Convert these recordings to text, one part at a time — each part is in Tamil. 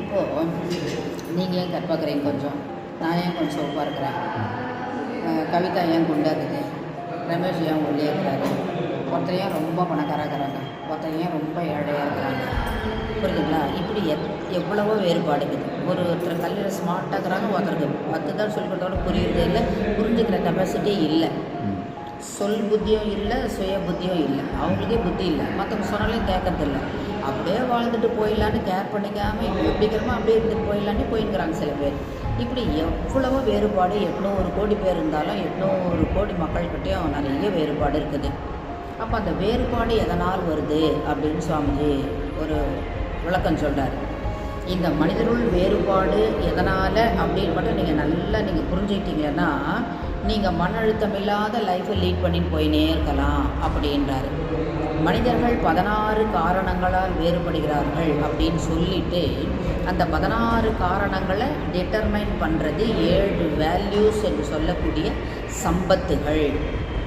இப்போது நீங்கள் ஏன் கற்பக்கிறீங்க கொஞ்சம்? நான் ஏன் கொஞ்சம் சோப்பாக இருக்கிறேன்? கவிதா ஏன் குண்டா இருக்குது? ரமேஷ் ஏன் ஒல்லியாக இருக்கிறாரு? ஒருத்தர் ஏன் ரொம்ப பணக்காரா இருக்கிறாங்க ஒருத்தர் ஏன் ரொம்ப ஏழையாக இருக்கிறாங்க? புரியுதுங்களா? இப்படி எத் எவ்வளவோ வேறுபாடு இருக்குது. ஒரு ஒருத்தர் கல்வியில் ஸ்மார்ட்டாக இருக்கிறாங்க ஒருத்தருக்கு பத்து தான் சொல்லி கொடுத்தோட புரியுறதே இல்லை புரிஞ்சுக்கிற கெப்பாசிட்டி இல்லை. சொல் புத்தியும் இல்லை சுய புத்தியும் இல்லை. அவங்களுக்கே புத்தி இல்லை. மற்றவங்க சொன்னாலே கேட்கறது இல்லை அப்படியே வாழ்ந்துட்டு போயிடலான்னு கேர் பண்ணிக்காமல் இப்படி எப்படிக்கிறோமோ அப்படியே இருந்துட்டு போயிடலான்னு போயின்னுக்கிறாங்க சில பேர். இப்படி எவ்வளவோ வேறுபாடு எட்நூறு கோடி பேர் இருந்தாலும் எட்நூறு கோடி மக்கள்கிட்டையும் நிறைய வேறுபாடு இருக்குது. அப்போ அந்த வேறுபாடு எதனால் வருது அப்படின்னு சுவாமிஜி ஒரு விளக்கம் சொல்கிறார் இந்த மனிதருள் வேறுபாடு எதனால் அப்படின்னு மட்டும் நீங்கள் நல்லா நீங்கள் புரிஞ்சுக்கிட்டீங்கன்னா நீங்கள் மன அழுத்தம் இல்லாத லைஃப்பை லீட் பண்ணிட்டு போயினே இருக்கலாம் அப்படின்றாரு. மனிதர்கள் பதினாறு காரணங்களால் வேறுபடுகிறார்கள் அப்படின்னு சொல்லிட்டு அந்த பதினாறு காரணங்களை டிட்டர்மைன் பண்ணுறது ஏழு வேல்யூஸ் என்று சொல்லக்கூடிய சம்பத்துகள்.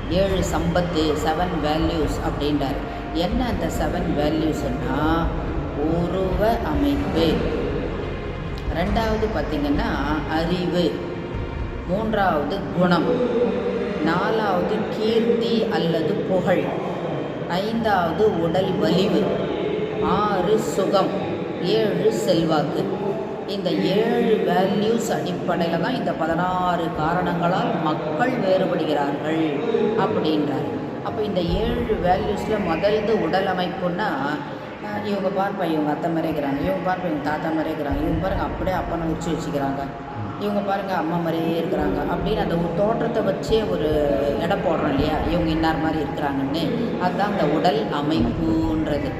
ஏழு சம்பத்து செவன் வேல்யூஸ் அப்படின்றார். என்ன அந்த செவன் வேல்யூஸ்னா உருவ அமைப்பு. ரெண்டாவது பார்த்திங்கன்னா அறிவு. மூன்றாவது குணம். நாலாவது கீர்த்தி அல்லது புகழ். ஐந்தாவது உடல் வலிவு. ஆறு சுகம் ஏழு செல்வாக்கு. இந்த ஏழு வேல்யூஸ் அடிப்படையில் தான் இந்த பதினாறு காரணங்களால் மக்கள் வேறுபடுகிறார்கள் அப்படின்றார். அப்போ இந்த ஏழு வேல்யூஸில் முதல்ந்து உடல் அமைப்புன்னா இவங்க பார்ப்பா இவங்க அத்தை மாதிரி இருக்கிறாங்க இவங்க பார்ப்பா இவங்க தாத்தா மாதிரி இருக்கிறாங்க இவங்க பாருங்க அப்படியே அப்பனை உச்சி வச்சுக்கிறாங்க. இவங்க பாருங்க அம்மா மாதிரியே இருக்கிறாங்க. அப்படின்னு அந்த ஒரு தோற்றத்தை வச்சே ஒரு எடை போடுறோம் இல்லையா? இவங்க இன்னார் மாதிரி இருக்கிறாங்கன்னு. அதுதான் அந்த உடல் அமைப்புன்றது.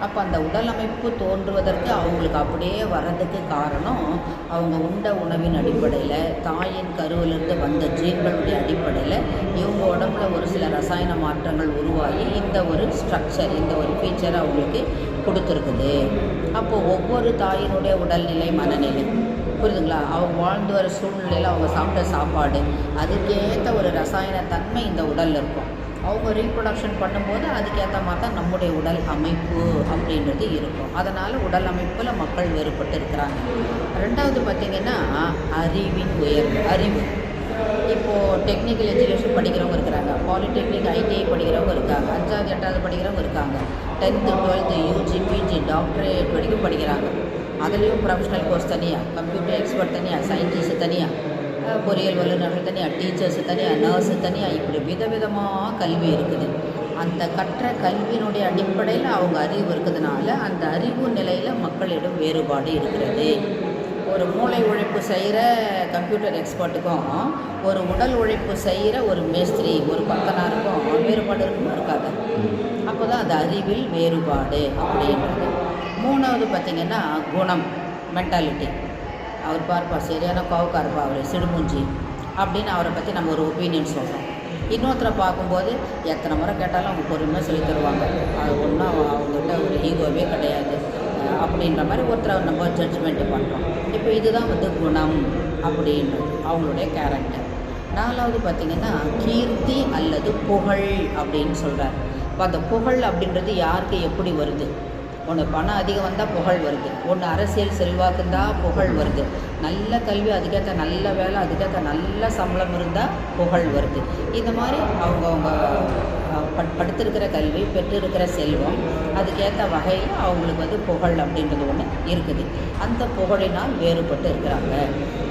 அப்போ அந்த உடல் அமைப்பு தோன்றுவதற்கு அவங்களுக்கு அப்படியே வர்றதுக்கு காரணம் அவங்க உண்ட உணவின் அடிப்படையில் தாயின் கருவிலிருந்து வந்த ஜீன்களுடைய அடிப்படையில் இவங்க உடம்புல ஒரு சில ரசாயன மாற்றங்கள் உருவாகி இந்த ஒரு ஸ்ட்ரக்சர் இந்த ஒரு ஃபீச்சர் அவங்களுக்கு கொடுத்துருக்குது. அப்போது ஒவ்வொரு தாயினுடைய உடல்நிலை மனநிலை. புரியுதுங்களா? அவங்க வாழ்ந்து வர சூழ்நிலையில் அவங்க சாப்பிட்ட சாப்பாடு அதுக்கேற்ற ஒரு ரசாயன தன்மை இந்த உடலில் இருக்கும். அவங்க ரீப்ரொடக்ஷன் பண்ணும்போது அதுக்கேற்ற மாதிரி தான் நம்முடைய உடல் அமைப்பு அப்படின்றது இருக்கும். அதனால் உடல் அமைப்பில் மக்கள் வேறுபட்டு இருக்கிறாங்க. ரெண்டாவது பார்த்திங்கன்னா அறிவின் உயர்வு அறிவு. இப்போது டெக்னிக்கல் எஜுகேஷன் படிக்கிறவங்க இருக்கிறாங்க. பாலிடெக்னிக் ஐடிஐ படிக்கிறவங்க இருக்காங்க. அஞ்சாவது எட்டாவது படிக்கிறவங்க இருக்காங்க. Tenth twelfth UG PG doctorate வரைக்கும் படிக்கிறாங்க. அதுலேயும் ப்ரொஃபஷனல் கோர்ஸ் தனியாக கம்ப்யூட்டர் எக்ஸ்பர்ட் தனியாக சயின்டிஸ்ட் தனியாக பொறியியல் வல்லுநர்கள் தனியாக டீச்சர்ஸ் தனியாக நர்ஸு தனியாக இப்படி விதவிதமாக கல்வி இருக்குது. அந்த கற்ற கல்வியினுடைய அடிப்படையில் அவங்க அறிவு இருக்கிறதுனால அந்த அறிவு நிலையில் மக்களிடம் வேறுபாடு இருக்கிறது. ஒரு மூளை உழைப்பு செய்கிற கம்ப்யூட்டர் எக்ஸ்பர்ட்டுக்கும் ஒரு உடல் உழைப்பு செய்கிற ஒரு மேஸ்திரி ஒரு பக்தனாருக்கும் வேறுபாடு இருக்குமா இருக்காது. அப்போ தான் அது அறிவில் வேறுபாடு அப்படின்றது. மூணாவது பார்த்திங்கன்னா குணம் மென்டாலிட்டி அவர் பார்ப்பா சரியான கோவக்காரப்பா அவர் சிடுமூஞ்சி அப்படின்னு அவரை பற்றி நம்ம ஒரு ஒப்பீனியன் சொல்கிறோம் இன்னொருத்தரை பார்க்கும்போது எத்தனை முறை கேட்டாலும் அவங்க பொறுமையாக சொல்லி தருவாங்க. அது ஒன்றும் அவங்ககிட்ட ஒரு ஈகோவே கிடையாது. அப்படின்ற மாதிரி ஒருத்தரை நம்ம ஜட்ஜ்மெண்ட்டு பண்ணுறோம் இப்போ இதுதான் வந்து குணம் அப்படின்றது அவங்களுடைய கேரக்டர் நாலாவது பார்த்திங்கன்னா கீர்த்தி அல்லது புகழ் அப்படின்னு சொல்கிறார் இப்போ அந்த புகழ் அப்படின்றது யாருக்கு எப்படி வருது? ஒன்று பணம் அதிகம் வந்தால் புகழ் வருது. ஒன்று அரசியல் செல்வாக்கு புகழ் வருது. நல்ல கல்வி அதுக்கேற்ற நல்ல வேலை அதுக்கேற்ற நல்ல சம்பளம் இருந்தால் புகழ் வருது. இந்த மாதிரி அவங்கவுங்க பட் படுத்திருக்கிற கல்வி பெற்றிருக்கிற செல்வம் அதுக்கேற்ற வகையில் அவங்களுக்கு வந்து புகழ் அப்படின்றது ஒன்று இருக்குது. அந்த புகழினால் வேறுபட்டு இருக்கிறாங்க.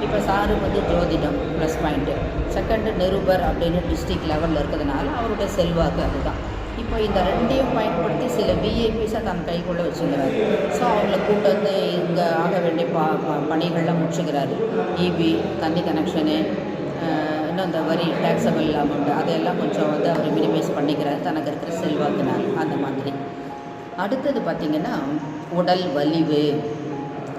இப்போ சாரு வந்து ஜோதிடம் ப்ளஸ் பாயிண்ட்டு செகண்டு நிருபர் அப்படின்னு டிஸ்ட்ரிக்ட் லெவலில் இருக்கிறதுனால அவருடைய செல்வாக்கு அதுதான். இப்போ இந்த ரெண்டையும் பயன்படுத்தி சில விஐபிஸை தன் கைக்குள்ளே வச்சுக்கிறாரு. ஸோ அவங்கள கூட்டு வந்து இங்கே ஆக வேண்டிய பா ப- பணிகள்லாம் முடிச்சுக்கிறாரு. இபி தண்ணி கனெக்ஷனு இன்னும் இந்த வரி டேக்ஸபிள் அமௌண்ட் அதையெல்லாம் கொஞ்சம் வந்து அவர் மினிமைஸ் பண்ணிக்கிறாரு. தனக்கு இருக்கிற செல்வாக்குனால் அந்த மாதிரி. அடுத்தது பார்த்திங்கன்னா உடல் வலிவு.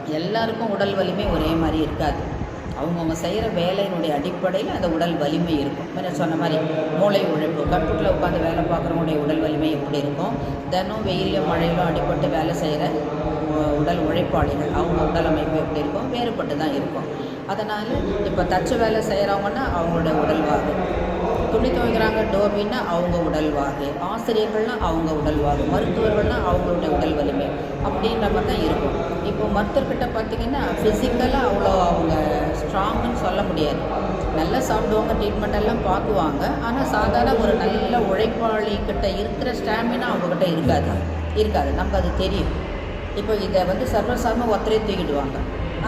எல்லாருக்கும் உடல் வலிமை ஒரே மாதிரி இருக்காது. அவங்கவுங்க செய்கிற வேலையினுடைய அடிப்படையில் அந்த உடல் வலிமை இருக்கும். முன்ன சொன்ன மாதிரி மூளை உழைப்பு கம்ப்யூட்டரில் உட்காந்து வேலை பார்க்குறவங்களுடைய உடல் வலிமை எப்படி இருக்கும்? தினம் வெயிலையும் மழையிலும் அடிப்பட்டு வேலை செய்கிற உடல் உழைப்பாளிகள் அவங்க உடல் அமைப்பு எப்படி இருக்கும்? வேறுபட்டு தான் இருக்கும். அதனால் இப்போ தச்சு வேலை செய்கிறவங்கன்னா அவங்களுடைய உடல் வாகும் துணி துவைக்கிறாங்க டோபின்னா அவங்க உடல் வாகு. ஆசிரியர்கள்னா அவங்க உடல் வாகு. மருத்துவர்கள்னா அவங்களுடைய உடல் வலிமை அப்படின்ற மாதிரி தான் இருக்கும். இப்போ மருத்துவர்கிட்ட பார்த்தீங்கன்னா ஃபிசிக்கலாக அவ்வளோ அவங்க ஸ்ட்ராங்குன்னு சொல்ல முடியாது. நல்லா சாப்பிடுவாங்க ட்ரீட்மெண்ட் எல்லாம் பார்க்குவாங்க ஆனால் சாதாரண ஒரு நல்ல உழைப்பாளி கிட்ட இருக்கிற ஸ்டாமினா அவங்கக்கிட்ட இருக்காது. இருக்காது. நமக்கு அது தெரியும். இப்போ இதை வந்து சர்வசாதாரண ஒருத்தரே தூக்கிடுவாங்க.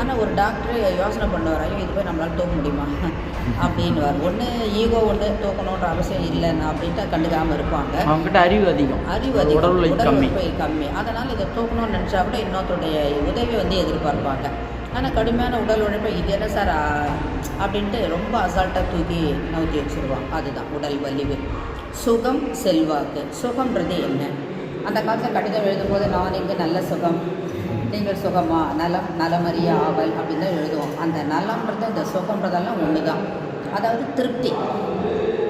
ஆனால் ஒரு டாக்டர் யோசனை பண்ணுவார் ஐயோ இது போய் நம்மளால் தூக்க முடியுமா? அப்படின்னுவார். ஒன்று ஈகோ ஒன்று தூக்கணுன்ற அவசியம் இல்லைன்னு அப்படின்ட்டு கண்டுக்காமல் இருப்பாங்க. அவங்ககிட்ட அறிவு அதிகம். அறிவு அதிகம். உடல் கம்மி. கம்மி. அதனால் இதை தூக்கணும்னு நினச்சா கூட இன்னொருத்தருடைய உதவி வந்து எதிர்பார்ப்பாங்க. ஆனால் கடுமையான உடல் உழைப்பை இது என்ன சார் அப்படின்ட்டு ரொம்ப அசால்ட்டாக தூக்கி நவுத்தி வச்சுருவாங்க. அதுதான் உடல் வலிவு. சுகம் செல்வாக்கு. சுகம்ன்றது என்ன? அந்த காலத்தில் கடிதம் எழுதும்போது நான் இங்கே நல்ல சுகம். நீங்கள் சுகமா? நலம் நலமறிய ஆவல் அப்படின்னு தான் எழுதுவோம். அந்த நலம்ன்றது இந்த சுகம்ன்றதெல்லாம் ஒன்று தான் அதாவது திருப்தி.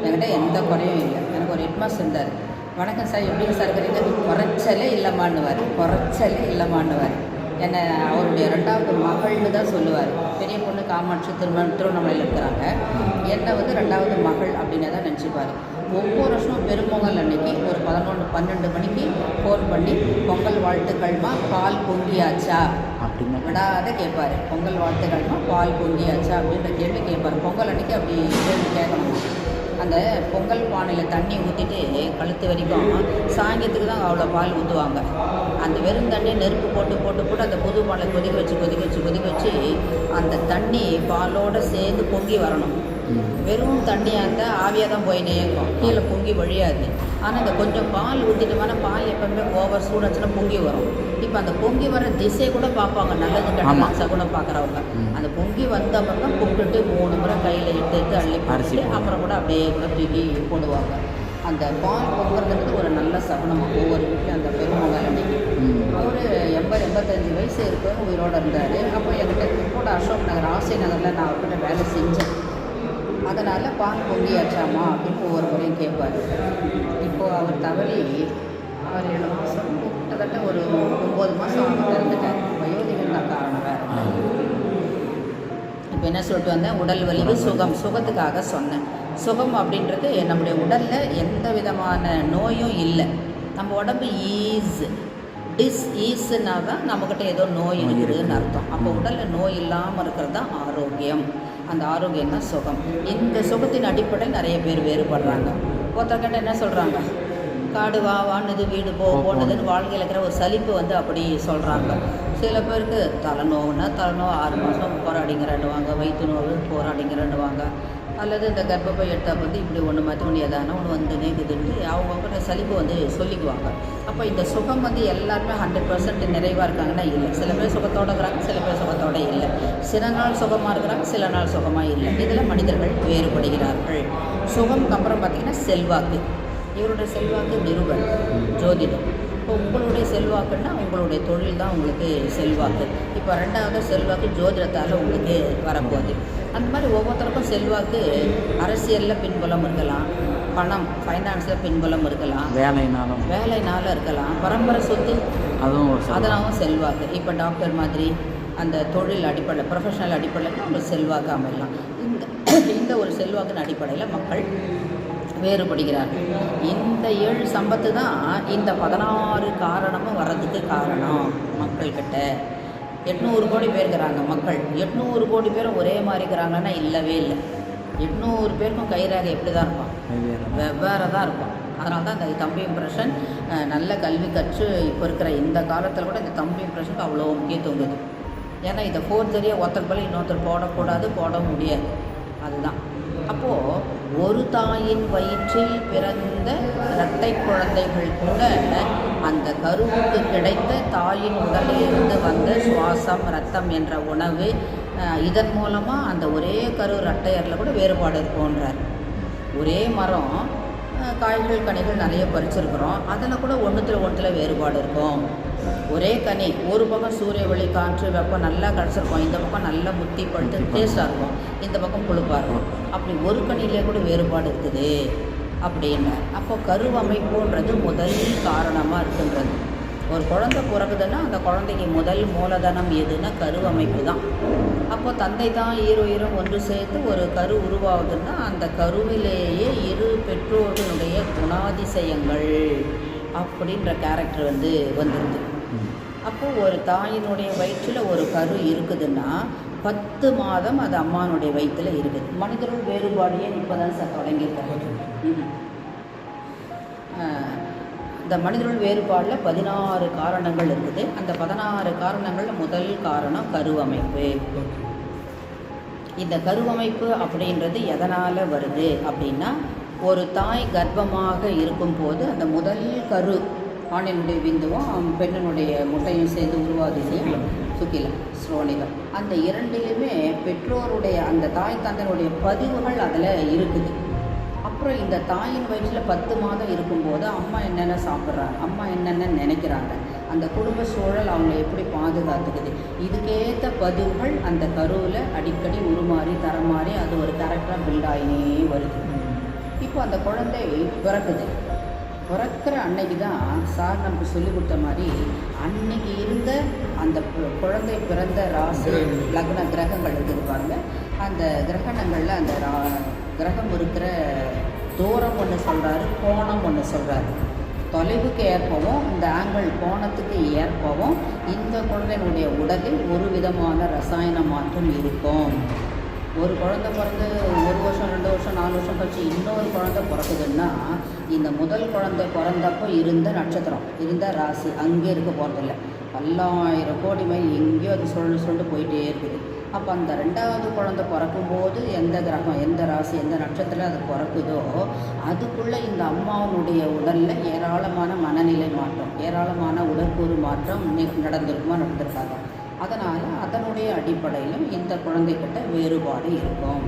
என்கிட்ட எந்த குறையும் இல்லை. எனக்கு ஒரு ஹெட்மாஸ் இருந்தார். வணக்கம் சார் எப்படி சார் இருக்கிறீங்க? குறைச்சலே இல்லைமான்னுவார் குறைச்சலே இல்லைம்மான்னுவார். என்னை அவருடைய ரெண்டாவது மகள்னு தான் சொல்லுவார். பெரிய பொண்ணு காமாட்சி திருமண திருவண்ணாமலையில் இருக்கிறாங்க. என்னை வந்து ரெண்டாவது மகள் அப்படின்னு தான் நினச்சிப்பார். ஒவ்வொரு வருஷமும் பெரும்பொங்கல் அன்னைக்கு ஒரு பதினொன்று பன்னெண்டு மணிக்கு ஃபோன் பண்ணி பொங்கல் வாழ்த்துக்கள்மா பால் பொங்கியாச்சா? அப்படின்னா விடாத கேட்பார். பொங்கல் வாழ்த்துக்கள்மா பால் பொங்கியாச்சா? அப்படின்ற கேள்வி கேட்பார். பொங்கல் அன்னைக்கு அப்படி கேள்வி கேட்கணும். அந்த பொங்கல் பானையில் தண்ணி ஊற்றிட்டு கழுத்து வரைக்கும் சாயங்காலத்துக்கு தான் அவ்வளோ பால் ஊற்றுவாங்க அந்த வெறும் தண்ணியை நெருப்பு போட்டு போட்டு போட்டு அந்த புது பாலை கொதிக்க வச்சு கொதிக்க வச்சு கொதிக்க வச்சு அந்த தண்ணி பாலோடு சேர்ந்து பொங்கி வரணும். வெறும் தண்ணியாக இருந்தால் ஆவியாக தான் போய் நேக்கும் கீழே பொங்கி வழியாது. ஆனால் இந்த கொஞ்சம் பால் ஊற்றிட்டோம்னா பால் எப்பவுமே ஓவர் சூடாச்சுன்னா பொங்கி வரும். இப்போ அந்த பொங்கி வர திசை கூட பார்ப்பாங்க. நல்லது ஆமா. கெட்டது சகுனம் பார்க்குறவங்க. அந்த பொங்கி வந்த அப்புறம் கும்பிட்டுட்டு மூணு முறை கையில் எடுத்து எடுத்து அள்ளி அரிசி. அப்புறம் கூட அப்படியே கூட தூக்கி போடுவாங்க. அந்த பால் பொங்குறதுன்றது ஒரு நல்ல சகுனமாக ஒவ்வொரு வீட்லையும் அந்த பெருமகள் அன்னைக்கு. அவர் எண்பது எண்பத்தஞ்சு வயசு இருக்கும் உயிரோடு இருந்தார். அப்போ என்கிட்ட கூட அசோக் நகர் ஆசை நகரில் நான் அவர்கிட்ட வேலை செஞ்சேன். அதனால் பால் பொங்கியாச்சாமா அப்படின்னு ஒவ்வொரு முறையும் கேட்பார். இப்போது அவர் தவறி அவர் ஏழு மாதம் கிட்டத்தட்ட ஒரு ஒம்பது மாதம் அவங்ககிட்ட இருந்துட்டார் வயோதிகம் தான் காரணம் வேறு. இப்போ என்ன சொல்லிட்டு வந்தேன்? உடல் வலிவு சுகம். சுகத்துக்காக சொன்னேன். சுகம் அப்படின்றது நம்முடைய உடலில் எந்த விதமான நோயும் இல்லை. நம்ம உடம்பு ஈஸ் டிஸ் ஈஸ்னா தான் நம்மக்கிட்ட ஏதோ நோய் இருக்குதுன்னு இருக்கு. அர்த்தம். அப்போ உடலில் நோய் இல்லாமல் இருக்கிறது தான் ஆரோக்கியம். அந்த ஆரோக்கியம் தான் சுகம்? இந்த சுகத்தின் அடிப்படையில் நிறைய பேர் வேறுபடுறாங்க. ஒருத்தர்கிட்ட என்ன சொல்கிறாங்க காடு வா வான்னுது வீடு போ போனதுன்னு வாழ்க்கையில் இருக்கிற ஒரு சலிப்பு வந்து அப்படி சொல்கிறாங்க சில பேருக்கு தலைநோவுனா தலைநோவு ஆறு மாதம் போராடிங்கிறன்னுவாங்க வயிற்று நோவு போராடிங்கிறன்னுவாங்க அல்லது இந்த கர்ப்பப்பை எடுத்தால் வந்து இப்படி ஒன்று மாற்றி ஒன்று எதானா ஒன்று வந்து நேக்குதுன்ட்டு அவங்கவுங்க சலிப்பு வந்து சொல்லிக்குவாங்க. அப்போ இந்த சுகம் வந்து எல்லாருமே ஹண்ட்ரட் பர்சன்ட் நிறைவாக இருக்காங்கன்னா இல்லை. சில பேர் சுகத்தோடு இருக்கிறாங்க சில பேர் சுகத்தோடு இல்லை. சில நாள் சுகமாக இருக்கிறாங்க சில நாள் சுகமாக இல்லை. இதில் மனிதர்கள் வேறுபடுகிறார்கள். சுகம்க்கு அப்புறம் பார்த்திங்கன்னா செல்வாக்கு. இவருடைய செல்வாக்கு நிருபர் ஜோதிடம். இப்போ உங்களுடைய செல்வாக்குன்னா உங்களுடைய தொழில் தான் உங்களுக்கு செல்வாக்கு. இப்போ ரெண்டாவது செல்வாக்கு ஜோதிடத்தால் உங்களுக்கு வரப்போகுது. அந்த மாதிரி ஒவ்வொருத்தருக்கும் செல்வாக்கு அரசியலில் பின்புலம் இருக்கலாம் பணம் ஃபைனான்ஸில் பின்புலம் இருக்கலாம் வேலைனாலும். வேலைனால இருக்கலாம் பரம்பரை சொத்து அதுவும். அதனாலும் செல்வாக்கு. இப்போ டாக்டர் மாதிரி அந்த தொழில் அடிப்படையில் ப்ரொஃபஷனல் அடிப்படையில் உங்களுக்கு செல்வாக்கு அமையலாம். இந்த இந்த ஒரு செல்வாக்கின் அடிப்படையில் மக்கள் வேறுபடுகிறார்கள். இந்த ஏழு சம்பத்து தான் இந்த பதினாறு காரணமும் வர்றதுக்கு காரணம் மக்கள்கிட்ட. எட்நூறு கோடி பேர் இருக்கிறாங்க மக்கள். எட்நூறு கோடி பேரும் ஒரே மாதிரி இருக்கிறாங்கன்னா இல்லவே இல்லை. எட்நூறு பேருக்கும் கைராக எப்படி தான் வெவ்வேறு. வெவ்வேறு தான் இருக்கும் அதனால தான் இந்த தம்பி இம்ப்ரெஷன் நல்ல கல்வி கற்று இப்போ இருக்கிற இந்த காலத்தில் கூட இந்த தம்பி இம்ப்ரெஷனுக்கு அவ்வளோ முக்கியத்துவம் இருக்குது ஏன்னா இதை ஃபோர்ஜரியாக ஒருத்தர் பலி இன்னொருத்தர் போடக்கூடாது போட முடியாது. அதுதான். அப்போது ஒரு தாயின் வயிற்றில் பிறந்த இரட்டை குழந்தைகள் கூட அந்த கருவுக்கு கிடைத்த தாயின் உடலிலிருந்து வந்த சுவாசம் ரத்தம் என்ற உணவு இதன் மூலமாக அந்த ஒரே கரு இரட்டையரில் கூட வேறுபாடு இருக்கும்ன்றார். ஒரே மரம் அஹ், காய்கள் கனிகள் நிறைய பறிச்சிருக்கிறோம். அதில் கூட ஒன்றுத்தில் ஒன்றில் வேறுபாடு இருக்கும். ஒரே கனி ஒரு பக்கம் சூரிய ஒளி காற்று வெப்பம் நல்லா கிடச்சிருக்கும் இந்த பக்கம் நல்லா முத்தி பழுத்து டேஸ்ட்டாக இருக்கும். இந்த பக்கம் புழுப்பாக இருக்கும். அப்படி ஒரு கணிலே கூட வேறுபாடு இருக்குது அப்படின்னார் அப்போ கருவமைப்புன்றது முதல் காரணமாக இருக்குன்றது. ஒரு குழந்தை பிறகுதுன்னா அந்த குழந்தைக்கு முதல் மூலதனம் எதுன்னா கருவமைப்பு தான். அப்போ தந்தை தான் ஈருயிரும் ஒன்று சேர்த்து ஒரு கரு உருவாகுதுன்னா அந்த கருவிலேயே இரு பெற்றோர்களுடைய குணாதிசயங்கள் அப்படின்ற கேரக்டர் வந்து வந்துடுது அப்போது ஒரு தாயினுடைய வயிற்றில் ஒரு கரு இருக்குதுன்னா பத்து மாதம் அது அம்மானுடைய வயிற்றில் இருக்குது. மனிதர்கள் வேறுபாடையே இப்போ தான் சார் தொடங்கியிருக்காங்க. ம். இந்த மனிதர்கள் வேறுபாடில் பதினாறு காரணங்கள் இருக்குது. அந்த பதினாறு காரணங்களில் முதல் காரணம் கருவமைப்பு இந்த கருவமைப்பு அப்படின்றது எதனால் வருது அப்படின்னா ஒரு தாய் கர்ப்பமாக இருக்கும்போது அந்த முதல் கரு ஆணினுடைய விந்துவும் பெண்ணினுடைய முட்டையும் சேர்ந்து உருவாகுது இல்லையா? சுக்கிலம். ஸ்ரோனிதம் அந்த இரண்டிலுமே பெற்றோருடைய அந்த தாய் தந்தனுடைய பதிவுகள் அதில் இருக்குது. அப்புறம் இந்த தாயின் வயிற்றில் பத்து மாதம் இருக்கும்போது அம்மா என்னென்ன சாப்பிட்றாங்க அம்மா என்னென்ன நினைக்கிறாங்க? அந்த குடும்ப சூழல் அவங்களை எப்படி பாதுகாத்துக்குது? இதுக்கேற்ற பதிவுகள் அந்த கருவில் அடிக்கடி உருமாறி தரமாறி அது ஒரு கேரக்டராக பில்ட் ஆகினே வருது. இப்போ அந்த குழந்தை பிறக்குது. பிறக்கிற அன்னைக்கு தான் சார் நமக்கு சொல்லி கொடுத்த மாதிரி அன்னைக்கு இருந்த அந்த குழந்தை பிறந்த ராசி லக்ன கிரகங்கள் இருக்குது அந்த கிரகணங்களில் அந்த ரா கிரகம் இருக்கிற தூரம் ஒன்று சொல்கிறாரு கோணம் ஒன்று சொல்கிறாரு தொலைவுக்கு ஏற்பவும் இந்த ஆங்கிள் கோணத்துக்கு ஏற்பவும் இந்த குழந்தையினுடைய உடலில் ஒரு விதமான ரசாயன மாற்றம் இருக்கும். ஒரு குழந்தை பிறந்து ஒரு வருஷம் ரெண்டு வருஷம் நாலு வருஷம் கழிச்சு இன்னொரு குழந்தை பிறக்குதுன்னா இந்த முதல் குழந்தை பிறந்தப்போ இருந்த நட்சத்திரம் இருந்த ராசி அங்கே இருக்க போகிறதில்ல பல்லாயிரம் கோடி மைல் எங்கேயோ அது சுழண்டு சுழண்டு போயிட்டே இருக்குது. அப்போ அந்த ரெண்டாவது குழந்தை பிறக்கும்போது எந்த கிரகம் எந்த ராசி எந்த நட்சத்திரம் அது பிறக்குதோ அதுக்குள்ளே இந்த அம்மாவனுடைய உடலில் ஏராளமான மனநிலை மாற்றம் ஏராளமான உடற்கூறு மாற்றம் நடந்திருக்குமா நடந்திருக்காங்க அதனால் அதனுடைய அடிப்படையிலும் இந்த குழந்தைகிட்ட வேறுபாடு இருக்கும்.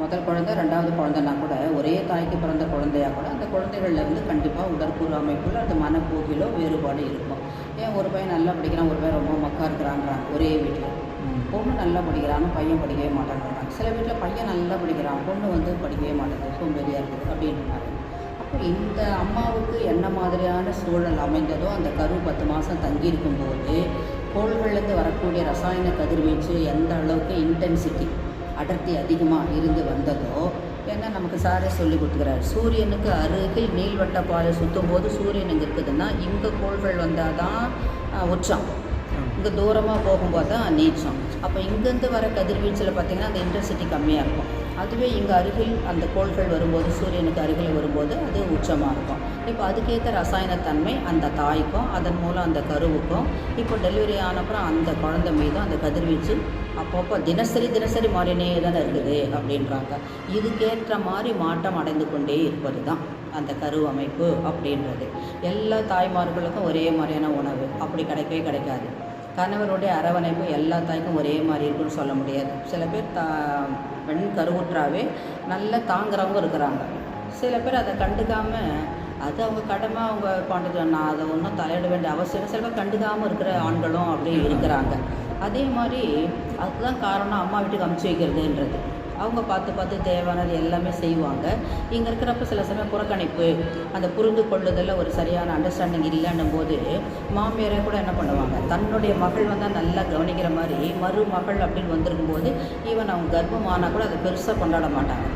முதல் குழந்தை ரெண்டாவது குழந்தைனா கூட ஒரே தாய்க்கு பிறந்த குழந்தையா கூட அந்த குழந்தைகள்ல இருந்து கண்டிப்பாக உடற்கூறு அமைப்பில் அது மனப்போக்கிலோ வேறுபாடு இருக்கும். ஏன் ஒரு பையன் நல்லா படிக்கிறான் ஒரு பையன் ரொம்ப மக்கா இருக்கிறான்றாங்க ஒரே வீட்டில் பொண்ணு நல்லா படிக்கிறான் பையன் படிக்கவே மாட்டேங்கிறாங்க சில வீட்டில் பையன் நல்லா படிக்கிறான் பொண்ணு வந்து படிக்கவே மாட்டேங்குது சோம்பேறியாக இருக்குது அப்படின்றாங்க. இந்த அம்மாவுக்கு என்ன மாதிரியான சூழல் அமைந்ததோ அந்த கரு பத்து மாதம் தங்கியிருக்கும்போது கோள்கள்லேருந்து வரக்கூடிய ரசாயன கதிர்வீச்சு எந்த அளவுக்கு இன்டென்சிட்டி அடர்த்தி அதிகமாக இருந்து வந்ததோ ஏன்னா நமக்கு சாரே சொல்லி கொடுத்துக்கிறார் சூரியனுக்கு அருகில் நீள்வட்ட பாதை சுற்றும் போது சூரியன் இங்கே இருக்குதுன்னா இங்கே கோள்கள் வந்தால் தான் உச்சம். இங்கே தூரமாக போகும்போது தான் நீச்சம். அப்போ இங்கேருந்து வர கதிர்வீச்சில் பார்த்திங்கன்னா அந்த இன்டென்சிட்டி கம்மியாக இருக்கும். அதுவே இங்கே அருகில் அந்த கோள்கள் வரும்போது சூரியனுக்கு அருகில் வரும்போது அது உச்சமாக இருக்கும். இப்போ அதுக்கேற்ற ரசாயனத்தன்மை அந்த தாய்க்கும் அதன் மூலம் அந்த கருவுக்கும். இப்போ டெலிவரி ஆனப்புறம் அந்த குழந்தை மீதும் அந்த கதிர்வீச்சு அப்பப்போ தினசரி தினசரி மாறினே தானே இருக்குது அப்படின்றாங்க. இதுக்கேற்ற மாதிரி மாற்றம் அடைந்து கொண்டே இருப்பது தான் அந்த கரு அமைப்பு அப்படின்றது. எல்லா தாய்மார்களுக்கும் ஒரே மாதிரியான உணவு. அப்படி கிடைக்கவே கிடைக்காது. கணவருடைய அரவணைப்பு எல்லா தாய்க்கும் ஒரே மாதிரி இருக்குன்னு சொல்ல முடியாது. சில பேர் தா பெண் கருவுற்றாவே நல்லா தாங்குறவங்க இருக்கிறாங்க. சில பேர் அதை கண்டுக்காமல் அது அவங்க கடமை அவங்க பண்ணுறது நான் அதை ஒன்றும் தலையிட வேண்டிய அவசியம் சில பேர் கண்டுக்காமல் இருக்கிற ஆண்களும் அப்படியே இருக்கிறாங்க. அதே மாதிரி அதுதான் காரணம் அம்மா வீட்டுக்கு அமுச்சு வைக்கிறதுன்றது. அவங்க பார்த்து பார்த்து தேவையானது எல்லாமே செய்வாங்க. இங்கே இருக்கிறப்ப சில சமயம் புறக்கணிப்பு அந்த புரிந்து கொள்ளுதலில் ஒரு சரியான அண்டர்ஸ்டாண்டிங் இல்லைன்னும் போது மாமியாரே கூட என்ன பண்ணுவாங்க? தன்னுடைய மகள் வந்தால் நல்லா கவனிக்கிற மாதிரி மருமகள் அப்படின்னு வந்திருக்கும் போது ஈவன் அவங்க கர்ப்பமானால் கூட அதை பெருசாக கொண்டாட மாட்டாங்க.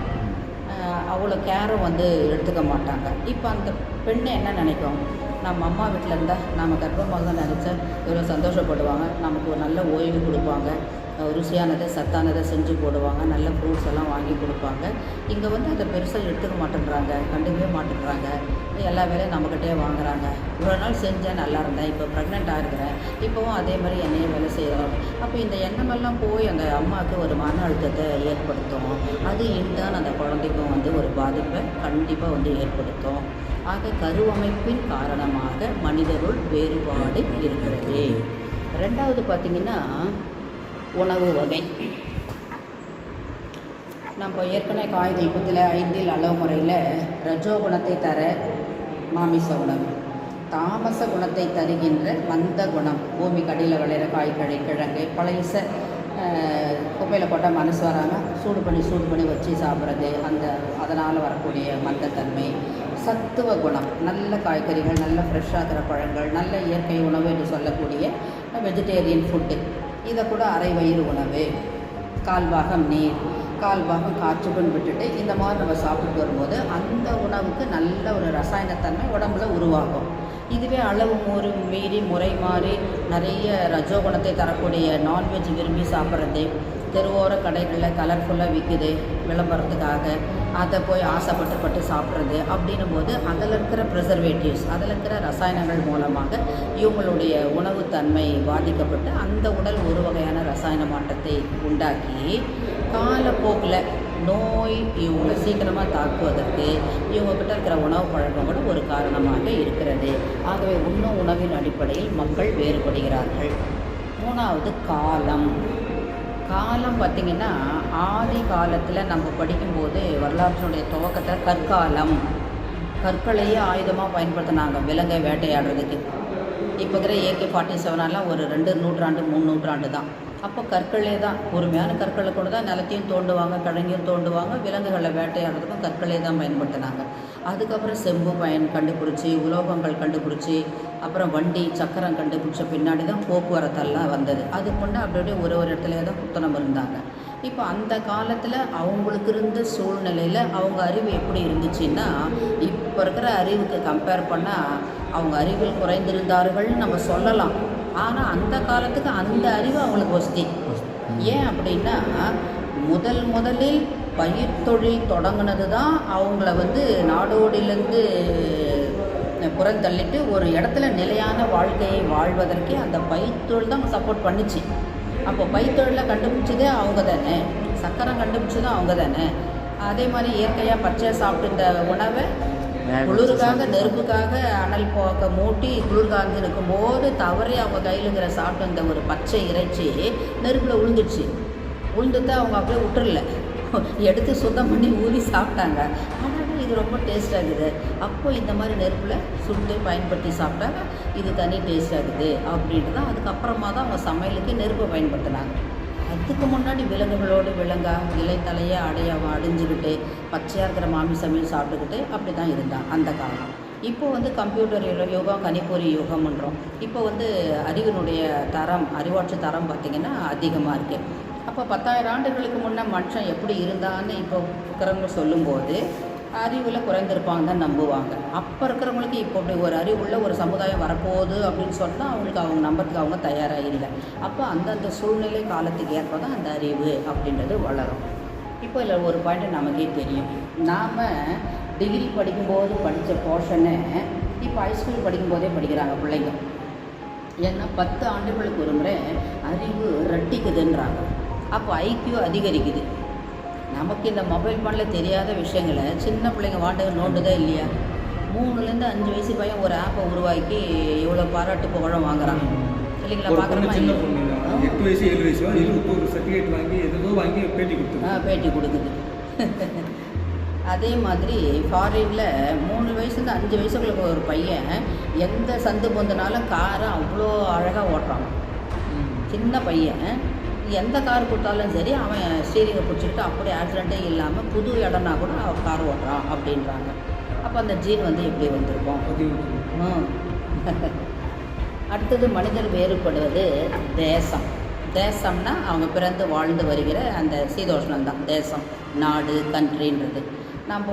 அவ்வளோ கேரும் வந்து எடுத்துக்க மாட்டாங்க. இப்போ அந்த பெண்ணை என்ன நினைக்கும்? நம்ம அம்மா வீட்டில் இருந்தால் நம்ம கர்ப்பமாக நினச்சா இவ்வளோ சந்தோஷப்படுவாங்க. நமக்கு ஒரு நல்ல ஓய்வு கொடுப்பாங்க. ருசியானதை சத்தானதை செஞ்சு போடுவாங்க. நல்ல ஃப்ரூட்ஸ் எல்லாம் வாங்கி கொடுப்பாங்க. இங்கே வந்து அதை பெருசாக எடுத்துக்க மாட்டேன்றாங்க. கண்டுக்கவே மாட்டேன்றாங்க. எல்லா வேலையும் நம்மக்கிட்டே வாங்குறாங்க. இவ்வளோ நாள் செஞ்சேன் நல்லா இருந்தேன் இப்போ ப்ரெக்னெண்ட்டாக இருக்கிறேன் இப்போவும் அதே மாதிரி என்னையே வேலை செய்கிறோம் அப்போ இந்த எண்ணமெல்லாம் போய் அந்த அம்மாவுக்கு ஒரு மன அழுத்தத்தை ஏற்படுத்தும். அது இன்தான் அந்த குழந்தைக்கும் வந்து ஒரு பாதிப்பை கண்டிப்பாக வந்து ஏற்படுத்தும். ஆக கருவமைப்பின் காரணமாக மனிதருள் வேறுபாடு இருக்கிறது. ரெண்டாவது பார்த்திங்கன்னா உணவு வகை நம்ம ஏற்கனவே காய் யுகத்தில் ஐந்தில் அளவு முறையில் ரஜோ குணத்தை தர மாமிச உணவு தாமச குணத்தை தருகின்ற மந்த குணம். பூமி கடியில் விளையிற காய்கறி கிழங்கு பழையச குப்பையில் போட்டால் மனசு வராமல் சூடு பண்ணி சூடு பண்ணி வச்சு சாப்பிட்றது அந்த அதனால் வரக்கூடிய மந்தத்தன்மை. சத்துவ குணம். நல்ல காய்கறிகள் நல்ல ஃப்ரெஷ்ஷாகிற பழங்கள் நல்ல இயற்கை உணவு என்று சொல்லக்கூடிய வெஜிடேரியன் ஃபுட்டு இதை கூட அரை வயிறு உணவு. கால்வாகம் நீர் கால்வாகம் காற்று விட்டுட்டு இந்த மாதிரி நம்ம சாப்பிட்டு வரும்போது அந்த உணவுக்கு நல்ல ஒரு ரசாயனத்தன்மை உடம்புல உருவாகும். இதுவே அளவு மூறி மீறி முறை மாறி நிறைய ரஜோகுணத்தை தரக்கூடிய நான்வெஜ் விரும்பி சாப்பிட்றது. தெருவோர கடைகளில் கலர்ஃபுல்லாக விற்குது விளம்பரத்துக்காக. அதை போய் ஆசைப்பட்டு பட்டு சாப்பிட்றது அப்படின்னும் போது அதில் இருக்கிற ப்ரிசர்வேட்டிவ்ஸ் அதில் இருக்கிற ரசாயனங்கள் மூலமாக இவங்களுடைய உணவு தன்மை பாதிக்கப்பட்டு அந்த உடல் ஒரு வகையான ரசாயன மாற்றத்தை உண்டாக்கி காலப்போக்கில் நோய் இவங்களை சீக்கிரமாக தாக்குவதற்கு இவங்கக்கிட்ட இருக்கிற உணவு பழக்கம் கூட ஒரு காரணமாக இருக்கிறது. ஆகவே உண்ணும் உணவின் அடிப்படையில் மக்கள் வேறுபடுகிறார்கள். மூணாவது காலம். காலம் பார்த்திங்கன்னா ஆதி காலத்தில் நம்ம படிக்கும்போது வரலாற்றினுடைய துவக்கத்தில் கற்காலம் கற்களையே ஆயுதமாக பயன்படுத்தினாங்க விலங்கை வேட்டையாடுறதுக்கு. இப்போ இருக்கிற ஏகே ஃபார்ட்டி செவனாலாம் ஒரு ரெண்டு நூற்றாண்டு மூணு நூற்றாண்டு தான். அப்போ கற்களே தான். பொறுமையான கற்களை கொண்டு தான் நிலத்தையும் தோண்டுவாங்க கிழங்கையும் தோண்டுவாங்க விலங்குகளை வேட்டையாடுறதுக்கும் கற்களே தான் பயன்படுத்தினாங்க. அதுக்கப்புறம் செம்பு பயன் கண்டுபிடிச்சி உலோகங்கள் கண்டுபிடிச்சி அப்புறம் வண்டி சக்கரம் கண்டுபிடிச்ச பின்னாடி தான் போக்குவரத்தெல்லாம் வந்தது. அதுக்கு முன்னே அப்படி அப்படியே ஒரு ஒரு இடத்துல தான் புத்தனம் இருந்தாங்க. இப்போ அந்த காலத்தில் அவங்களுக்கு இருந்த சூழ்நிலையில் அவங்க அறிவு எப்படி இருந்துச்சுன்னா இப்போ இருக்கிற அறிவுக்கு கம்பேர் பண்ணால் அவங்க அறிவில் குறைந்திருந்தார்கள்னு நம்ம சொல்லலாம். ஆனால் அந்த காலத்துக்கு அந்த அறிவு அவங்களுக்கு வசதி. ஏன் அப்படின்னா முதல் முதலில் பயிர் தொழில் தொடங்கினது தான் அவங்கள வந்து நாடோடியிலேருந்து புறந்தள்ளிட்டு ஒரு இடத்துல நிலையான வாழ்க்கையை வாழ்வதற்கே அந்த பயிர்த்தொழில் தான் சப்போர்ட் பண்ணுச்சு. அப்போ பயிர்த்தொழிலை கண்டுபிடிச்சதே அவங்க தானே. சக்கரம் கண்டுபிடிச்சதும் அவங்க தானே. அதே மாதிரி இயற்கையாக பச்சையாக சாப்பிட்டு இந்த உணவை குளிருக்காக. நெருப்புக்காக அனல் போக்க மூட்டி குளிர் காய்ஞ்சு இருக்கும்போது தவறி அவங்க கையில் இருக்கிற சாப்பிட்ட இந்த ஒரு பச்சை இறைச்சி நெருப்பில் விழுந்துச்சு உளுந்தத்தை அவங்க அப்படியே விட்டுறல. எடுத்து சுத்தம் பண்ணி ஊறி சாப்பிட்டாங்க. ஆனால் இது ரொம்ப டேஸ்ட்டாக இருக்குது அப்போ இந்த மாதிரி நெருப்பில் சுட்டு பயன்படுத்தி சாப்பிட்டாங்க. இது தனி டேஸ்ட்டாக இருக்குது அப்படின்ட்டு தான் அதுக்கப்புறமா தான் அவங்க சமையலுக்கு நெருப்பை பயன்படுத்தினாங்க. அதுக்கு முன்னாடி விலங்குகளோடு விலங்கா இலை தலையை அடையாக அடைஞ்சுக்கிட்டு பச்சையாக இருக்கிற மாமிசமையும் சாப்பிட்டுக்கிட்டு அப்படி தான் இருந்தான் அந்த காலம். இப்போ வந்து கம்ப்யூட்டர் யோகம் யுகம் கணிப்பொறி யோகம்ன்றோம். இப்போ வந்து அறிவினுடைய தரம் அறிவாற்று தரம் பார்த்திங்கன்னா அதிகமாக இருக்குது அப்போ பத்தாயிரம் ஆண்டுகளுக்கு முன்னே மனுஷன் எப்படி இருந்தான்னு இப்போ இருக்கிறவங்க சொல்லும்போது அறிவில் குறைந்திருப்பாங்க தான் நம்புவாங்க. அப்போ இருக்கிறவங்களுக்கு இப்போ இப்படி ஒரு அறிவுள்ள ஒரு சமுதாயம் வரப்போகுது அப்படின்னு சொன்னால் அவங்களுக்கு அவங்க நம்பறதுக்கு அவங்க தயாராக இல்லை அப்போ அந்தந்த சூழ்நிலை காலத்துக்கு ஏற்ப தான் அந்த அறிவு அப்படின்றது வளரும். இப்போ இதில் ஒரு பாயிண்ட் நமக்கே தெரியும். நாம் டிகிரி படிக்கும்போது படித்த போர்ஷனை இப்போ ஹைஸ்கூல் படிக்கும்போதே படிக்கிறாங்க பிள்ளைங்க. ஏன்னா பத்து ஆண்டுகளுக்கு ஒரு முறை அறிவு ரெட்டிக்குதுன்றாங்க. அப்போ ஐக்கியூ அதிகரிக்குது. நமக்கு இந்த மொபைல் ஃபோனில் தெரியாத விஷயங்களை சின்ன பிள்ளைங்க வாண்டக நோண்டுதா இல்லையா? மூணுலேருந்து அஞ்சு வயசு பையன் ஒரு ஆப்பை உருவாக்கி இவ்வளோ பாராட்டு புகழும் வாங்குறான். இல்லைங்களா பார்க்குறோமா. எட்டு வயசு ஏழு வயசோ ஒரு சர்டிஃபிகேட் வாங்கி எதோ வாங்கி பேட்டி ஆ, கொடுத்துருக்கோம் பேட்டி கொடுக்குது. அதே மாதிரி ஃபாரினில் மூணு வயசுலேருந்து அஞ்சு வயசுக்குள்ள ஒரு பையன் எந்த சந்து பொந்துனாலும் காரை அவ்வளோ அழகாக ஓட்டுறான். சின்ன பையன் எந்த கார் கொடுத்தாலும் சரி அவன் ஸ்டீரிங்கை பிடிச்சிக்கிட்டு அப்படியே ஆக்சிடெண்ட்டே இல்லாமல் புது இடம்னா கூட அவன் கார் ஓட்டுறான் அப்படின்றாங்க. அப்போ அந்த ஜீன் வந்து எப்படி வந்திருக்கும்? அடுத்தது மனிதர் வேறுபடுவது தேசம். தேசம்னா அவங்க பிறந்து வாழ்ந்து வருகிற அந்த சீதோஷ்ணம் தான். தேசம் நாடு கண்ட்ரின்றது நம்ம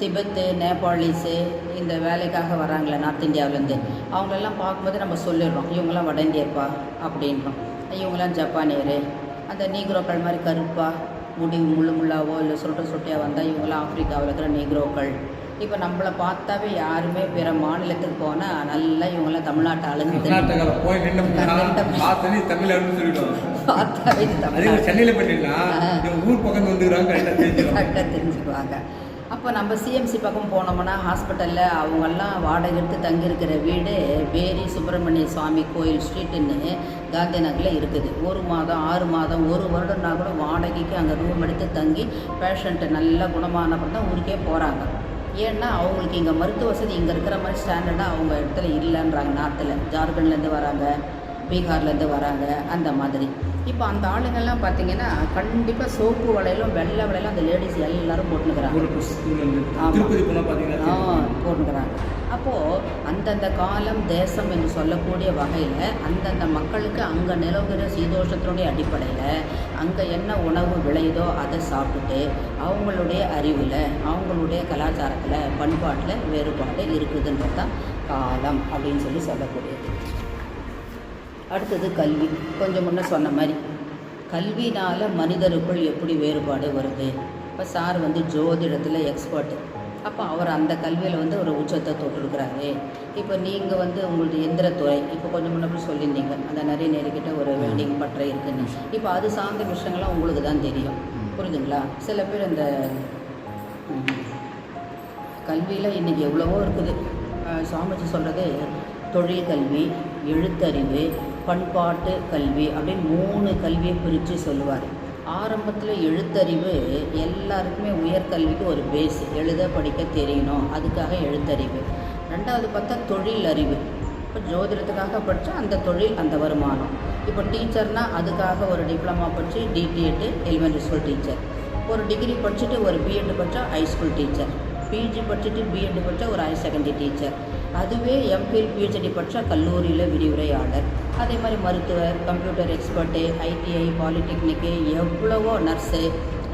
திபெத்து நேபாளிஸு இந்த வேலைக்காக வராங்களே நார்த் இந்தியாவிலேருந்து. அவங்களெல்லாம் பார்க்கும்போது நம்ம சொல்லிடுறோம் இவங்களாம் வட இந்தியப்பா அப்படின்றோம். இவங்களாம் ஜப்பானியரு அந்த நீக்ரோக்கள் மாதிரி கருப்பா முடி முள்ளு முள்ளாவோ இல்லை சுருட்ட சுட்டையாக வந்தால் இவங்களாம் ஆப்பிரிக்காவில் இருக்கிற நீக்ரோக்கள். இப்போ நம்மளை பார்த்தாவே யாருமே பிற மாநிலத்துக்கு போனால் நல்லா இவங்களாம் தமிழ்நாட்டு சொல்லிடுவாங்க பார்த்தாவே சென்னையில். இவங்க ஊர் பக்கம் வந்துக்கிறாங்க தெரிஞ்சிடும். கரெக்டாக தெரிஞ்சுக்குவாங்க அப்போ நம்ம சிஎம்சி பக்கம் போனோம்னா ஹாஸ்பிட்டலில் அவங்கெல்லாம் வாடகை எடுத்து தங்கியிருக்கிற வீடு பேரி சுப்பிரமணிய சுவாமி கோயில் ஸ்ட்ரீட்டுன்னு காந்தி நகரில் இருக்குது. ஒரு மாதம் ஆறு மாதம் ஒரு வருடம்னா கூட வாடகைக்கு அங்கே ரூம் எடுத்து தங்கி பேஷண்ட்டு நல்லா குணமானப்போ தான் ஊருக்கே போகிறாங்க ஏன்னா அவங்களுக்கு இங்கே மருத்துவ வசதி இங்கே இருக்கிற மாதிரி ஸ்டாண்டர்டாக அவங்க இடத்துல இல்லைன்றாங்க நார்த்தில் ஜார்க்கண்ட்லேருந்து வராங்க. பீகார்லேருந்து வராங்க அந்த மாதிரி. இப்போ அந்த ஆளுங்கெல்லாம் பார்த்தீங்கன்னா கண்டிப்பாக சோப்பு வளையலும் வெள்ளை வளையலும் அந்த லேடிஸ் எல்லாரும் போட்டுக்கிறாங்க ஆ பார்த்தீங்கன்னா போட்டுக்கிறாங்க அப்போது அந்தந்த காலம் தேசம் என்று சொல்லக்கூடிய வகையில் அந்தந்த மக்களுக்கு அங்கே நிலவுகிற சீதோஷத்தினுடைய அடிப்படையில் அங்கே என்ன உணவு விளையுதோ அதை சாப்பிட்டுட்டு அவங்களுடைய அறிவில் அவங்களுடைய கலாச்சாரத்தில் பண்பாட்டில் வேறுபாடு இருக்குதுன்றது தான் காலம் அப்படின்னு சொல்லி சொல்லக்கூடியது. அடுத்தது கல்வி. கொஞ்சம் முன்ன சொன்ன மாதிரி. கல்வினால் மனிதருக்குள் எப்படி வேறுபாடு வருது? இப்போ சார் வந்து ஜோதிடத்தில் எக்ஸ்பர்ட் அப்போ அவர் அந்த கல்வியில் வந்து ஒரு உச்சத்தை தொட்டிருக்கிறாரு. இப்போ நீங்கள் வந்து உங்களுடைய எந்திரத்துறை இப்போ கொஞ்சம் முன்னாடி சொல்லியிருந்தீங்க. அந்த நிறைய நேரிக்கிட்ட ஒரு வெல்டிங் பட்டறை இருக்குன்னு. இப்போ அது சார்ந்த விஷயங்கள்லாம் உங்களுக்கு தான் தெரியும். புரியுதுங்களா சில பேர் அந்த கல்வியில் இன்றைக்கி எவ்வளவோ இருக்குது. சுவாமிஜி சொல்கிறது தொழில் கல்வி எழுத்தறிவு பண்பாட்டு கல்வி அப்படின்னு மூணு கல்வியை பிரித்து சொல்லுவார். ஆரம்பத்தில் எழுத்தறிவு எல்லாருக்குமே உயர்கல்விக்கு ஒரு பேஸ் எழுத படிக்க தெரியணும். அதுக்காக எழுத்தறிவு. ரெண்டாவது பார்த்தா தொழில் அறிவு இப்போ ஜோதிடத்துக்காக படித்தா அந்த தொழில் அந்த வருமானம். இப்போ டீச்சர்னால் அதுக்காக ஒரு டிப்ளமா படித்து D T Ed elementary school teacher ஒரு டிகிரி படிச்சுட்டு ஒரு பிஎட் படித்தா ஹைஸ்கூல் டீச்சர் பிஜி படிச்சுட்டு பிஎட் படித்தா ஒரு ஹையர் செகண்டரி டீச்சர் அதுவே எம்ஃபில் பிஹெச்டி படித்தா கல்லூரியில் விரிவுரையாளர். அதே மாதிரி மருத்துவர் கம்ப்யூட்டர் எக்ஸ்பர்ட்டு ஐடிஐ பாலிடெக்னிக்கு எவ்வளவோ நர்ஸு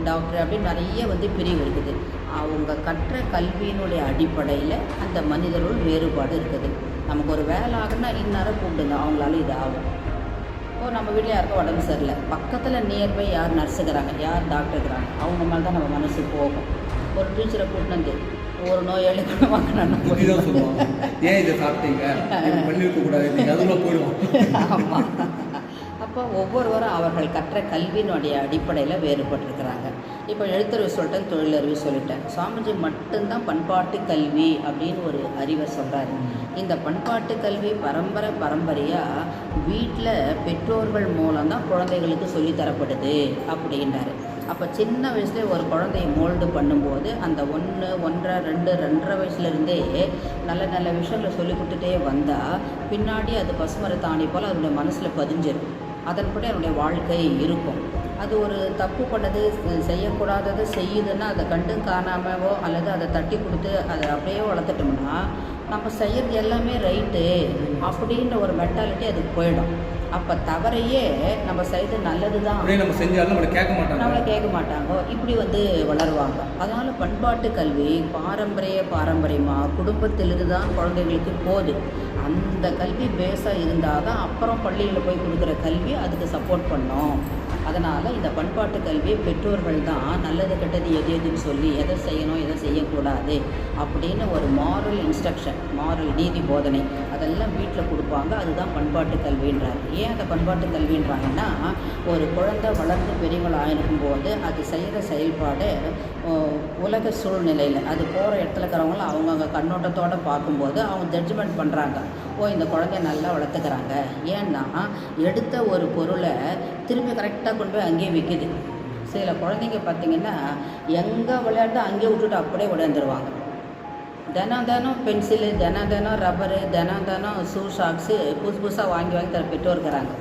டாக்டர் அப்படின்னு நிறைய வந்து பிரிவு இருக்குது. அவங்க கற்ற கல்வியினுடைய அடிப்படையில் அந்த மனிதர்கள் வேறுபாடு இருக்குது. நமக்கு ஒரு வேலை ஆகுன்னா இந்நேரம் கூப்பிடுங்க அவங்களால இது ஆகும். இப்போ நம்ம வீட்டில் யாருக்கும் உடம்பு சரியில்லை. பக்கத்தில் நியர்பை யார் நர்ஸுக்கிறாங்க யார் டாக்டருக்குறாங்க அவங்க மேலே தான் நம்ம மனசு போகும். ஒரு டீச்சரை கூட்டினது வந்து ஒரு நோயாளி குணமாக்கணும் புத்தி தான் சொல்லுவாங்க. ஏன் இதை சாப்பிட்டீங்க? இது பண்ணிருக்க கூடாது. அதுக்குள்ள போயிடுவோம். ஆமாம் அப்போ ஒவ்வொருவரும் அவர்கள் கற்ற கல்வியினுடைய அடிப்படையில் வேறுபட்டிருக்கிறாங்க. இப்போ எழுத்தறிவு சொல்லிட்டேன் தொழிலறிவு சொல்லிட்டேன். சுவாமிஜி மட்டும்தான் பண்பாட்டு கல்வி அப்படின்னு ஒரு அறிவை சொல்கிறாரு இந்த பண்பாட்டு கல்வி பரம்பரை பரம்பரையாக வீட்டில் பெற்றோர்கள் மூலம் தான் குழந்தைகளுக்கு சொல்லித் தரப்படுது அப்படின்றாரு. அப்போ சின்ன வயசுலேயே ஒரு குழந்தைய மோல்டு பண்ணும்போது அந்த ஒன்று ஒன்றரை ரெண்டு ரெண்டரை வயசுலேருந்தே நல்ல நல்ல விஷயங்களை சொல்லி கொடுத்துட்டே வந்தால் பின்னாடி அது பசுமரை தாண்டி போல் அதனுடைய மனசில் பதிஞ்சிடும் அதன்படி அதனுடைய வாழ்க்கை இருக்கும். அது ஒரு தப்பு பண்ணது செய்யக்கூடாதது செய்யுதுன்னா அதை கண்டும் காணாமவோ அல்லது அதை தட்டி கொடுத்து அதை அப்படியே வளர்த்துட்டோம்னா நம்ம செய்கிறது எல்லாமே ரைட்டு அப்படின்ற ஒரு மெட்டாலிட்டி அதுக்கு போயிடும். அப்போ தவறையே நம்ம செய்து நல்லது தான் நம்ம செஞ்சாலும் நம்மளை கேட்க நம்மளை மாட்டாங்க கேட்க மாட்டாங்க. இப்படி வந்து வளருவாங்க. அதனால பண்பாட்டு கல்வி பாரம்பரிய பாரம்பரியமாக குடும்பத்திலிருந்து தான் குழந்தைங்களுக்கு போகுது அந்த கல்வி பேஸாக இருந்தால் தான் அப்புறம் பள்ளியில் போய் கொடுக்குற கல்வி அதுக்கு சப்போர்ட் பண்ணும். அதனால் இந்த பண்பாட்டு கல்வியை பெற்றோர்கள் தான் நல்லது கெட்டது எது எதுன்னு சொல்லி எதை செய்யணும் எதை செய்யக்கூடாது அப்படின்னு ஒரு மாரல் இன்ஸ்ட்ரக்ஷன் மாரல் நீதி போதனை. அதெல்லாம் வீட்டில் கொடுப்பாங்க. அதுதான் பண்பாட்டு கல்வின்றாங்க. ஏன் அதை பண்பாட்டு கல்வின்றாங்கன்னா ஒரு குழந்தை வளர்ந்து பெரியவள் இருக்கும்போது அது செய்கிற செயல்பாடு உலக சூழ்நிலையில் அது போகிற இடத்துல இருக்கிறவங்களும் அவங்கவுங்க கண்ணோட்டத்தோடு பார்க்கும்போது அவங்க ஜட்ஜ்மெண்ட் பண்ணுறாங்க ஓ இந்த குழந்தைய நல்லா வளர்த்துக்கிறாங்க. ஏன்னா எடுத்த ஒரு பொருளை திரும்பி கரெக்டாக கொண்டு போய் அங்கேயே விற்கிது சில குழந்தைங்க பார்த்தீங்கன்னா எங்கே விளையாட்டு அங்கேயே விட்டுட்டு அப்படியே விளையாண்டுருவாங்க தினம் தினம் பென்சிலு தினம் தினம் ரப்பரு தினம் தினம் ஷூ ஷாக்ஸு புதுசு புதுசாக வாங்கி வாங்கி தர பெற்றோர் இருக்கிறாங்க.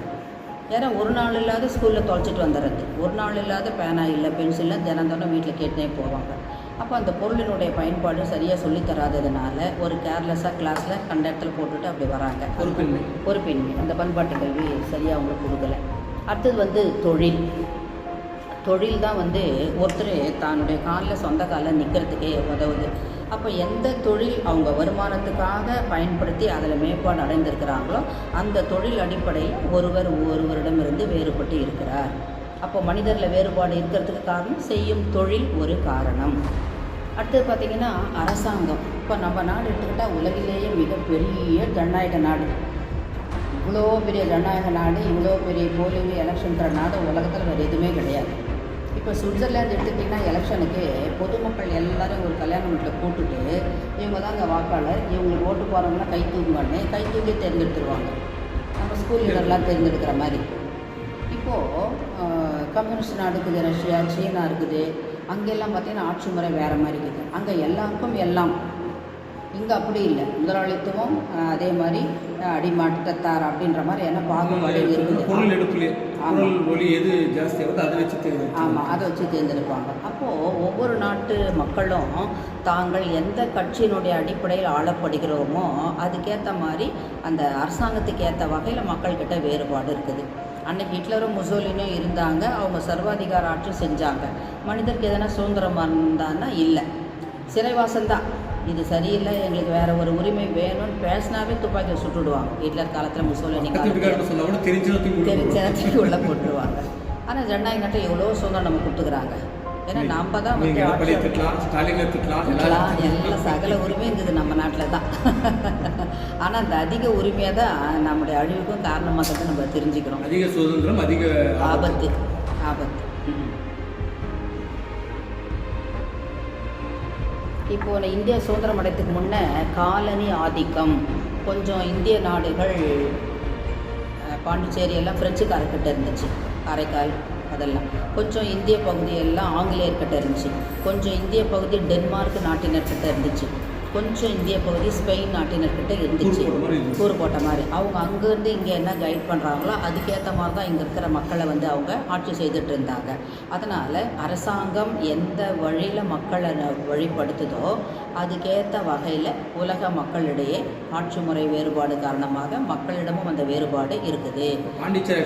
ஏன்னா ஒரு நாள் இல்லாத ஸ்கூலில் தொலைச்சிட்டு வந்துடுறது. ஒரு நாள் இல்லாத பேனா இல்லை பென்சில்லாம் தினம் தினம் வீட்டில் கேட்டுனே போவாங்க. அப்போ அந்த பொருளினுடைய பயன்பாடு சரியாக சொல்லித் தராததுனால ஒரு கேர்லெஸ்ஸாக கிளாஸில் கண்ட இடத்துல போட்டுட்டு அப்படி வராங்க. பொறுப்பின்மை. பொறுப்பின்மை அந்த பண்பாட்டு கல்வி சரியாக அவங்களுக்கு கொடுக்கல. அடுத்தது வந்து தொழில். தொழில் தான் வந்து ஒருத்தர் தன்னுடைய காலில் சொந்த காலில் நிற்கிறதுக்கே உதவுது. அப்போ எந்த தொழில் அவங்க வருமானத்துக்காக பயன்படுத்தி அதில் மேம்பாடு அடைந்திருக்கிறாங்களோ அந்த தொழில் அடிப்படையில் ஒருவர் ஒருவரிடமிருந்து வேறுபட்டு இருக்கிறார். அப்போ மனிதரில் வேறுபாடு இருக்கிறதுக்கு காரணம் செய்யும் தொழில் ஒரு காரணம். அடுத்தது பார்த்திங்கன்னா அரசாங்கம். இப்போ நம்ம நாடு எடுத்துக்கிட்டால் உலகிலேயே மிகப்பெரிய ஜனநாயக நாடு. இவ்வளோ பெரிய ஜனநாயக நாடு இவ்வளோ பெரிய போலிங் எலெக்ஷன்ற நாடு உலகத்தில் வேறு எதுவுமே கிடையாது. இப்போ சுவிட்சர்லாந்து எடுத்துக்கிட்டிங்கன்னா எலெக்ஷனுக்கு பொதுமக்கள் எல்லாரும் ஒரு கல்யாண வீட்டில் கூட்டுட்டு இவங்க தான் அங்கே வாக்காளர். இவங்களுக்கு ஓட்டு போகிறவங்களாம் கை தூக்குவான்னு கை தூக்கி தேர்ந்தெடுத்துருவாங்க. நம்ம ஸ்கூல் லீடர்லாம் தேர்ந்தெடுக்கிற மாதிரி. இப்போது கம்யூனிஸ்ட் நாடு இருக்குது ரஷ்யா சீனா இருக்குது. அங்கெல்லாம் பார்த்தீங்கன்னா ஆட்சி முறை வேறு மாதிரி இருக்குது. அங்கே எல்லாருக்கும் எல்லாம். இங்கே அப்படி இல்லை. முதலாளித்துவம் அதே மாதிரி அடிமாட்டத்தார் அப்படின்ற மாதிரி என்ன பாகுபாடு இருக்குது? ஒளி எது ஜாஸ்தி ஆகுது அதை வச்சு ஆமாம் அதை வச்சு தேர்ந்தெடுப்பாங்க. அப்போது ஒவ்வொரு நாட்டு மக்களும் தாங்கள் எந்த கட்சியினுடைய அடிப்படையில் ஆளப்படுகிறோமோ அதுக்கேற்ற மாதிரி அந்த அரசாங்கத்துக்கு ஏற்ற வகையில் மக்கள்கிட்ட வேறுபாடு இருக்குது. அன்னைக்கு ஹிட்லரும் முசோலினும் இருந்தாங்க. அவங்க சர்வாதிகார ஆட்சி செஞ்சாங்க. மனிதருக்கு எதனா சுதந்திரம் இருந்தான்னா இல்லை. சிறைவாசம் தான் இது சரியில்லை எங்களுக்கு வேற ஒரு உரிமை வேணும்னு பேசினாவே துப்பாக்கியை சுட்டுடுவாங்க. ஹிட்லர் காலத்தில் முசோலினி தெரிஞ்சதுக்கு உள்ள போட்டுருவாங்க. ஆனால் ஜனநாயக நாட்டில் எவ்வளோ சுதந்திரம் நம்ம கொடுத்துக்கிறாங்க. ஏன்னா நம்ம தான் வந்து எல்லாம் சகல உரிமை இருக்குது நம்ம நாட்டில் தான். ஆனால் அந்த அதிக உரிமையை தான் நம்முடைய அழிவுக்கும் காரணமாக தான் நம்ம தெரிஞ்சுக்கிறோம். அதிக சுதந்திரம் அதிக ஆபத்து. ஆபத்து. இப்போ இந்தியா சுதந்திரம் அடைத்துக்கு முன்னே காலனி ஆதிக்கம் கொஞ்சம் இந்திய நாடுகள் பாண்டிச்சேரி எல்லாம் ஃப்ரெஞ்சுக்காரர்கிட்ட இருந்துச்சு. காரைக்கால் அதெல்லாம். கொஞ்சம் இந்திய பகுதியெல்லாம் ஆங்கிலேயர்கிட்ட இருந்துச்சு. கொஞ்சம் இந்திய பகுதி டென்மார்க் நாட்டினர்கிட்ட இருந்துச்சு. கொஞ்சம் இந்திய பகுதி ஸ்பெயின் நாட்டினர்கிட்ட இருந்துச்சு. கூறு போட்ட மாதிரி அவங்க அங்கேருந்து இங்கே என்ன கைட் பண்ணுறாங்களோ அதுக்கேற்ற மாதிரி தான் இங்கே இருக்கிற மக்களை வந்து அவங்க ஆட்சி செய்துட்டு இருந்தாங்க. அதனால் அரசாங்கம் எந்த வழியில் மக்களை வழிப்படுத்துதோ அதுக்கேற்ற வகையில் உலக மக்களிடையே ஆட்சி முறை வேறுபாடு காரணமாக மக்களிடமும் அந்த வேறுபாடு இருக்குது. பாண்டிச்சேரி